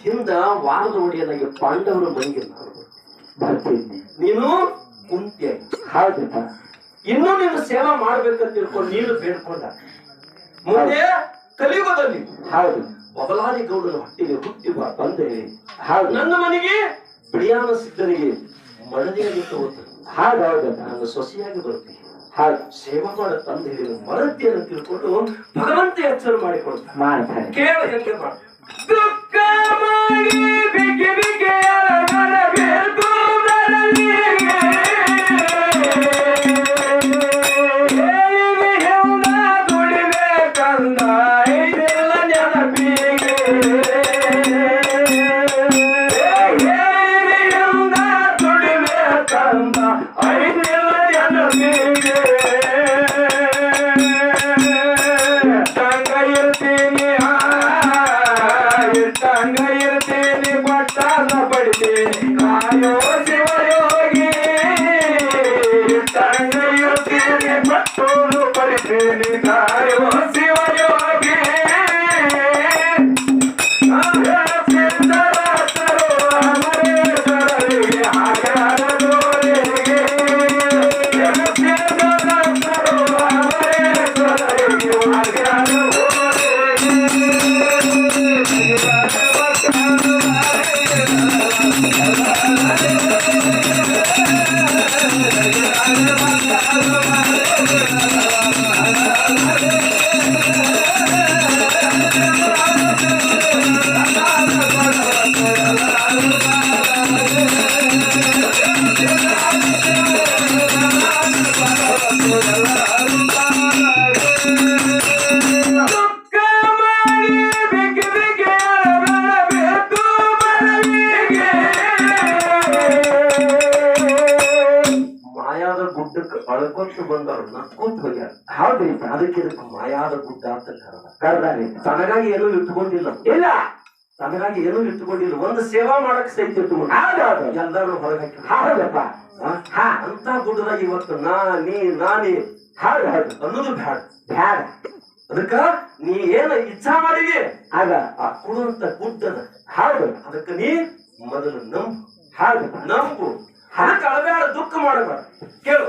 ಹಿಂದ ವಾರದ ಒಡೆಯನಾಗಿ ಪಾಂಡವರು ಮನೆಗೆ ನಾನು ಕುಂತ್ಯ. ಹೌದಪ್ಪ. ಇನ್ನೂ ನೀನು ಸೇವಾ ಮಾಡ್ಬೇಕಂತ ತಿಳ್ಕೊಂಡು ನೀನು ಬೇಡ್ಕೊಂಡ. ಮುಂದೆ ಕಲಿಯುಗದಲ್ಲಿ. ಹೌದು. ಬಬಲಾದಿ ಗೌಡನ ಹೊಟ್ಟಿಗೆ ಹುಟ್ಟಿ ಬಂದೆ. ಹೌದು. ನನ್ನ ಮನೆಗೆ ಬಿಳಿಯಾನ ಸಿದ್ಧನಿಗೆ ಮಡದಿಯಾಗಿ ತಗೋತ ಹೌದು ಹೌದಪ್ಪ ನಾನು ಸೊಸೆಯಾಗಿ ಬರ್ತೀನಿ ಹಾಗೆ ಸೇವಾ ಮಾಡ ತಂದೆ ಹೇಳಿದ ಮರದಿಯನ್ನು ತಿಳ್ಕೊಂಡು ಭಗವಂತ ಎಚ್ಚರ ಮಾಡಿಕೊಡ್ತಾನೆ ಮಾಡ್ತಾರೆ. ಕೇಳ ಹೆಂಗೆ ಬಟ್ಟಾದ ಪಡಿತೀನಿ ಕಾಯೋ ಶಿವಯೋಗಿ ಇಟ್ಟಂಗ ಇರ್ತೀನಿ ಪಡಿತೇನೆ ಕಾಯೋ ಅಳ್ಕೊಂತ ಬಂದವ್ರು ನಕ್ಕೊಂತ ಹೋಗ್ಯಾರ. ಹೌದ್ರಿಪ್ಪ ಅದಕ್ಕೆ ಇದಕ್ಕೆ ಮಾಯಾದ ಗುಡ್ಡ ಅಂತ ಕರೆದ ಕರ್ದಾರಿ ತನಗಾಗಿ ಏನೂ ಇಟ್ಕೊಂಡಿಲ್ಲ ಇಲ್ಲ. ತನಗಾಗಿ ಏನೂ ಇಟ್ಕೊಂಡಿಲ್ಲ ಒಂದು ಸೇವಾ ಮಾಡಕ್ ಸಹಿತ ಇಟ್ಕೊಂಡು ಎಲ್ಲರೂ ಹೊರಗೆ ಹೌದಪ್ಪ. ಹಾ? ಅಂತ ಗುಡ್ಡದಾಗ ಇವತ್ತು ನಾ ನೀ ನಾನಿ ಹಾಡ್ ಅನ್ನೋದು ಬ್ಯಾಡ. ಬ್ಯಾಡ. ಅದಕ್ಕ ನೀ ಏನ ಇಚ್ಛಾ ಮಾಡಿದಿ? ಆಗ. ಆ ಕುಡುವಂತ ಗುಡ್ಡದ ಹೌದು. ಅದಕ್ಕ ನೀ ಮೊದಲು ನಂಬು. ಹೌದು. ನಂಬು. ಅದಕ್ಕೆ ಅಳಬೇಡ ದುಃಖ ಮಾಡಬೇಡ. ಕೇಳು.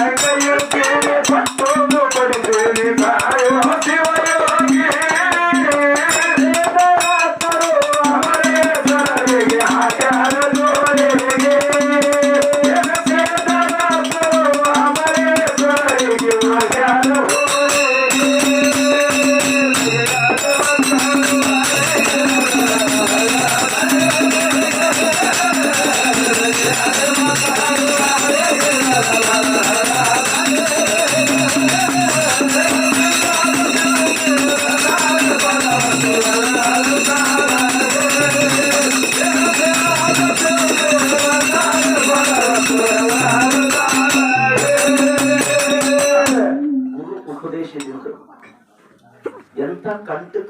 மரங்கள் கழுத்து